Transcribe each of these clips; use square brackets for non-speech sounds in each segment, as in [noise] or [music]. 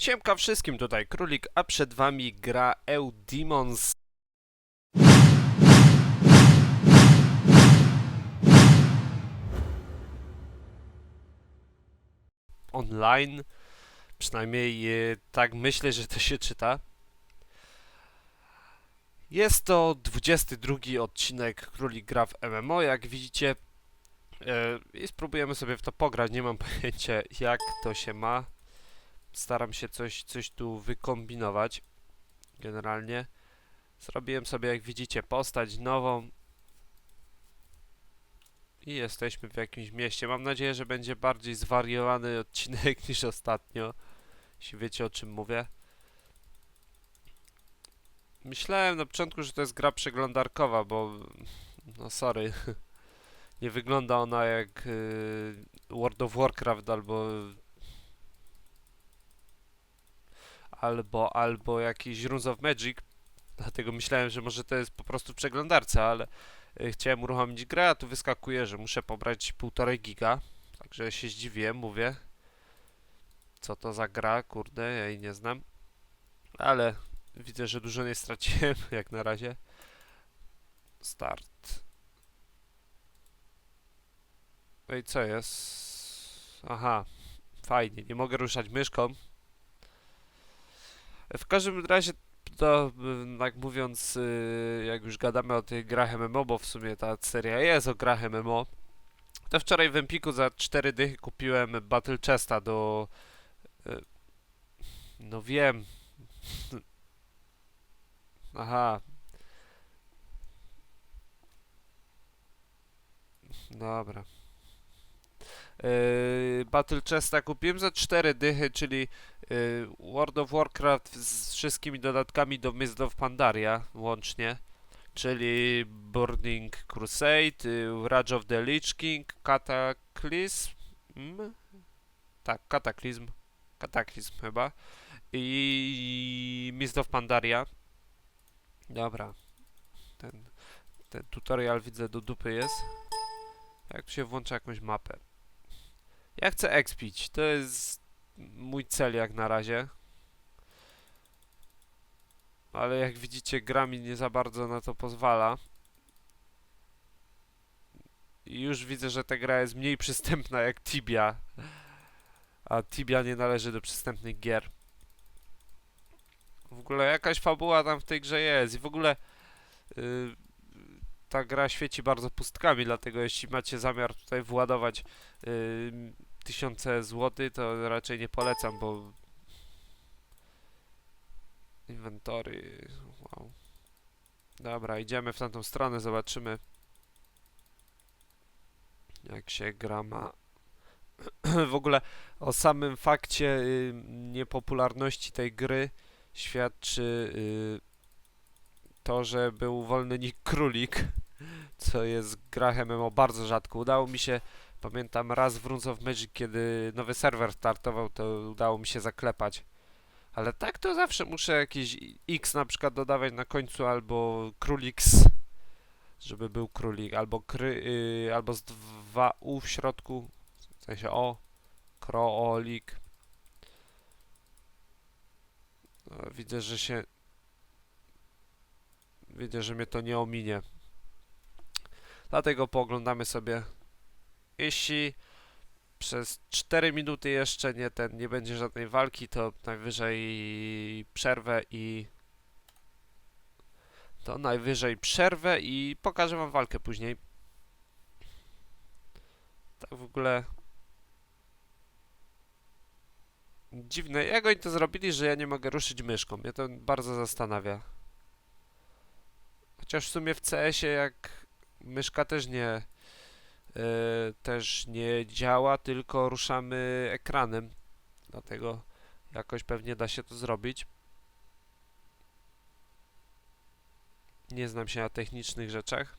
Siemka wszystkim, tutaj Królik, a przed wami gra Eudemons. Online. Przynajmniej e, tak myślę, że to się czyta. Jest to 22 odcinek Królik gra w MMO, jak widzicie. E, I spróbujemy sobie w to pograć. Nie mam [laughs] pojęcia jak to się ma. Staram się coś, coś tu wykombinować. Generalnie. Zrobiłem sobie, jak widzicie, postać nową. I jesteśmy w jakimś mieście. Mam nadzieję, że będzie bardziej zwariowany [laughs] odcinek niż ostatnio. Jeśli wiecie o czym mówię. Myślałem na początku, że to jest gra przeglądarkowa, bo... No sorry. [laughs] Nie wygląda ona jak y, World of Warcraft albo albo, albo jakiś Runes of Magic. Dlatego myślałem, że może to jest po prostu w przeglądarce, ale y, chciałem uruchomić grę, a tu wyskakuje, że muszę pobrać 1,5 giga. Także się zdziwiłem, mówię. Co to za gra? Kurde, ja jej nie znam. Ale widzę, że dużo nie straciłem, [laughs] jak na razie. Start. No i co jest? Aha, fajnie, nie mogę ruszać myszką. W każdym razie, to y, tak mówiąc, y, jak już gadamy o tych grach MMO, bo w sumie ta seria jest o grach MMO, to wczoraj w Empiku za 4 dychy kupiłem Battle Chesta do... y, No wiem. Aha. Dobra. Yy, Battle Chesta kupiłem za 4 dychy, czyli World of Warcraft z wszystkimi dodatkami do Mist of Pandaria łącznie, czyli Burning Crusade, yy, Rage of the Lich King, Cataclysm, tak, Cataclysm, Cataclysm chyba, i Mist of Pandaria. Dobra, ten, ten tutorial widzę do dupy jest. Jak tu się włącza jakąś mapę? Ja chcę expić. To jest mój cel jak na razie. Ale jak widzicie, gra mi nie za bardzo na to pozwala. I już widzę, że ta gra jest mniej [laughs] przystępna jak Tibia. A Tibia nie należy do przystępnych gier. W ogóle jakaś fabuła tam w tej grze jest. I w ogóle yy, ta gra świeci bardzo pustkami, dlatego jeśli macie zamiar tutaj władować yy, tysiące złotych, to raczej nie polecam, bo inwentory, wow. Dobra, idziemy w tamtą stronę, zobaczymy jak się gra ma. [clears throat] w ogóle o samym fakcie y, niepopularności tej gry świadczy y, to, że był wolny nick królik, co jest gra MMO bardzo rzadko. Udało mi się Pamiętam raz w Runes of Magic, kiedy nowy serwer startował, to udało mi się zaklepać. Ale tak to zawsze muszę jakieś X na przykład dodawać na końcu, albo królix, żeby był królik, albo kry, yy, albo z dwa U w środku, w sensie O, kroolik. No, widzę, że się... Widzę, że mnie to nie ominie. Dlatego pooglądamy sobie jeśli przez 4 minuty jeszcze nie ten nie będzie żadnej walki, to najwyżej przerwę i to najwyżej przerwę i pokażę wam walkę później. Tak w ogóle dziwne, jak oni to zrobili, że ja nie mogę ruszyć myszką. Mnie to bardzo zastanawia. Chociaż w sumie w CS-ie jak myszka też nie też nie działa, tylko ruszamy ekranem. Dlatego jakoś pewnie da się to zrobić. Nie znam się na technicznych rzeczach.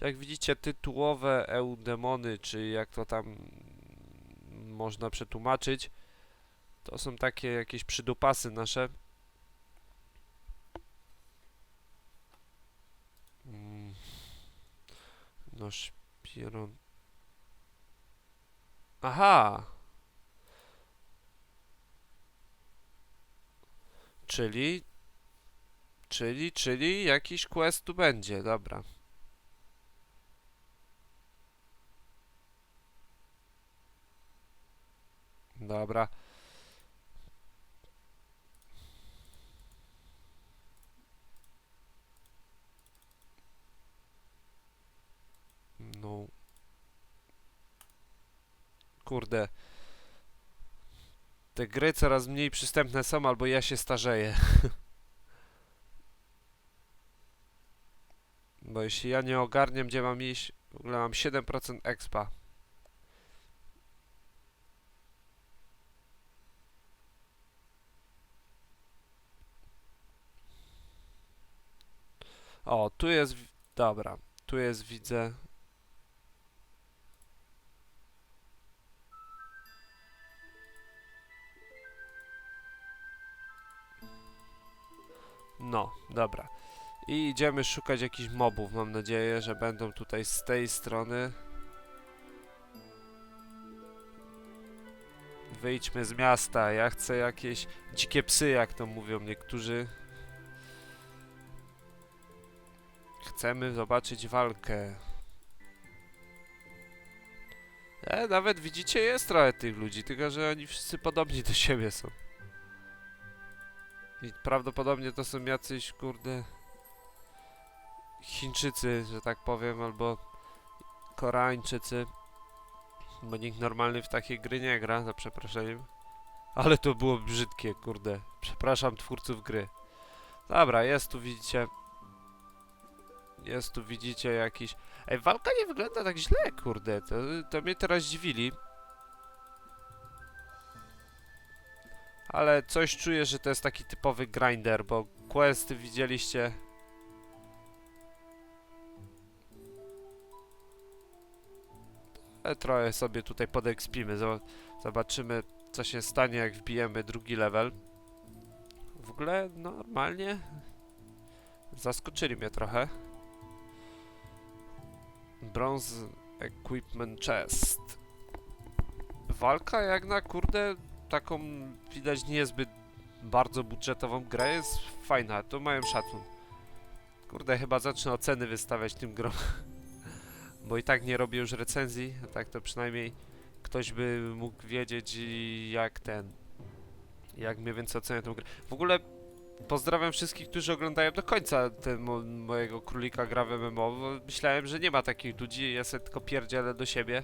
Jak widzicie, tytułowe eudemony, czy jak to tam można przetłumaczyć, to są takie jakieś przydupasy nasze. do szpieron... Aha! Czyli... Czyli, czyli jakiś quest tu będzie, dobra. Dobra. Kurde. Te gry coraz mniej przystępne są, albo ja się starzeję. [laughs] Bo jeśli ja nie ogarniam, gdzie mam iść, w ogóle mam 7% expa. O, tu jest... Dobra, tu jest, widzę... No, dobra. I idziemy szukać jakichś mobów. Mam nadzieję, że będą tutaj z tej strony. Wyjdźmy z miasta. Ja chcę jakieś dzikie psy, jak to mówią niektórzy. Chcemy zobaczyć walkę. E, nawet widzicie, jest trochę tych ludzi, tylko że oni wszyscy podobni do siebie są. I prawdopodobnie to są jacyś, kurde, Chińczycy, że tak powiem, albo Koreańczycy. Bo nikt normalny w takie gry nie gra, za przeproszeniem. Ale to było brzydkie, kurde. Przepraszam twórców gry. Dobra, jest tu, widzicie... Jest tu, widzicie, jakiś... Ej, walka nie wygląda tak źle, kurde. To, to mnie teraz dziwili. Ale coś czuję, że to jest taki typowy grinder, bo questy widzieliście... Ale trochę sobie tutaj podekspimy. Zo- Zobaczymy, co się stanie, jak wbijemy drugi level. W ogóle normalnie zaskoczyli mnie trochę. Bronze Equipment Chest. Walka jak na kurde taką widać niezbyt bardzo budżetową grę jest fajna, to mają szacun. Kurde, chyba zacznę oceny wystawiać tym grom. [laughs] Bo i tak nie robię już recenzji, a tak to przynajmniej ktoś by mógł wiedzieć jak ten, jak mniej więcej ocenię tę grę. W ogóle pozdrawiam wszystkich, którzy oglądają do końca mo mojego królika gra w MMO, myślałem, że nie ma takich ludzi, ja sobie tylko pierdzielę do siebie.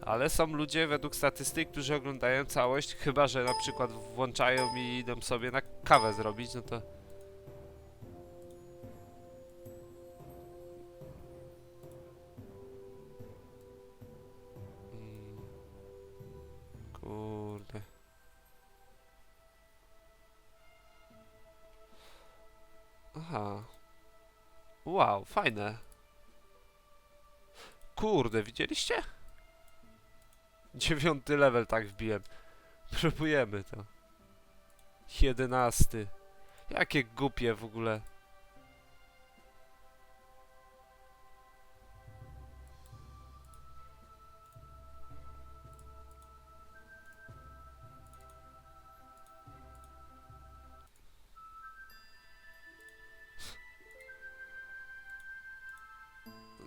Ale są ludzie według statystyk, którzy oglądają całość, chyba że na przykład włączają i idą sobie na kawę zrobić, no to... Mm. Kurde. Aha. Wow, fajne. Kurde, widzieliście? Dziewiąty level tak wbiłem. Próbujemy to. Jedenasty. Jakie głupie w ogóle.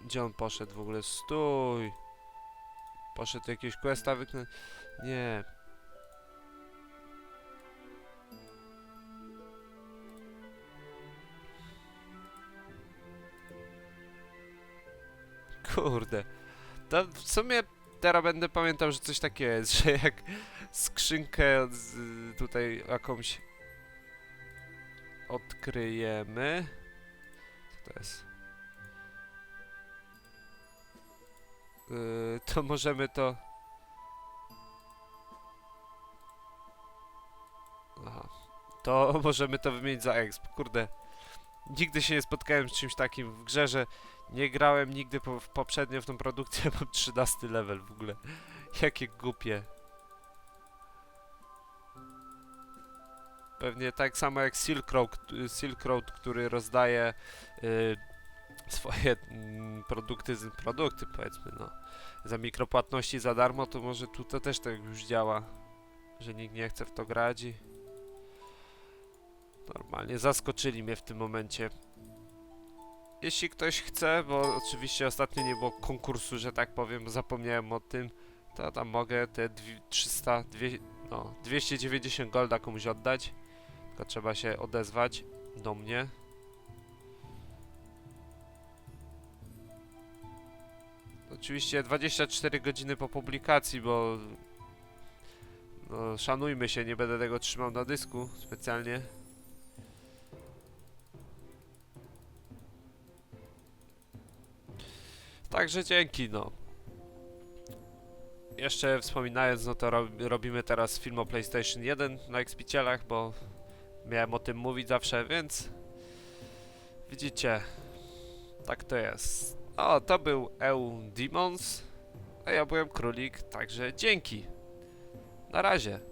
Gdzie on poszedł w ogóle? Stój! Poszedł jakiegoś questa wyknąć? Nie. Kurde. To w sumie teraz będę pamiętał, że coś takiego jest, [laughs] że jak skrzynkę z, tutaj jakąś odkryjemy. Co to jest? Yy, to możemy to... Aha. To [laughs] możemy to wymienić za exp. Kurde. Nigdy się nie spotkałem z czymś takim w grze, że nie grałem nigdy po, w poprzednio w tą produkcję, [laughs] mam 13 level w ogóle. Jakie głupie. Pewnie tak samo jak Silk Road, Silk Road który rozdaje y, swoje mm, produkty, produkty powiedzmy, no, za mikropłatności za darmo, to może tu to też tak już działa, że nikt nie chce w to grać i... Normalnie zaskoczyli mnie w tym momencie. Jeśli ktoś chce, bo oczywiście ostatnio nie było konkursu, że tak powiem, zapomniałem o tym, to tam mogę te dwi- 300, dwie, no, 290 golda komuś oddać. Tylko trzeba się odezwać do mnie. Oczywiście 24 godziny po publikacji, bo no, szanujmy się, nie będę tego trzymał na dysku specjalnie. Także dzięki, no. Jeszcze wspominając, no to rob, robimy teraz film o PlayStation 1 na Xpicielach, bo miałem o tym mówić zawsze, więc widzicie, tak to jest. O, to był EU Demons, a ja byłem Królik, także dzięki. Na razie.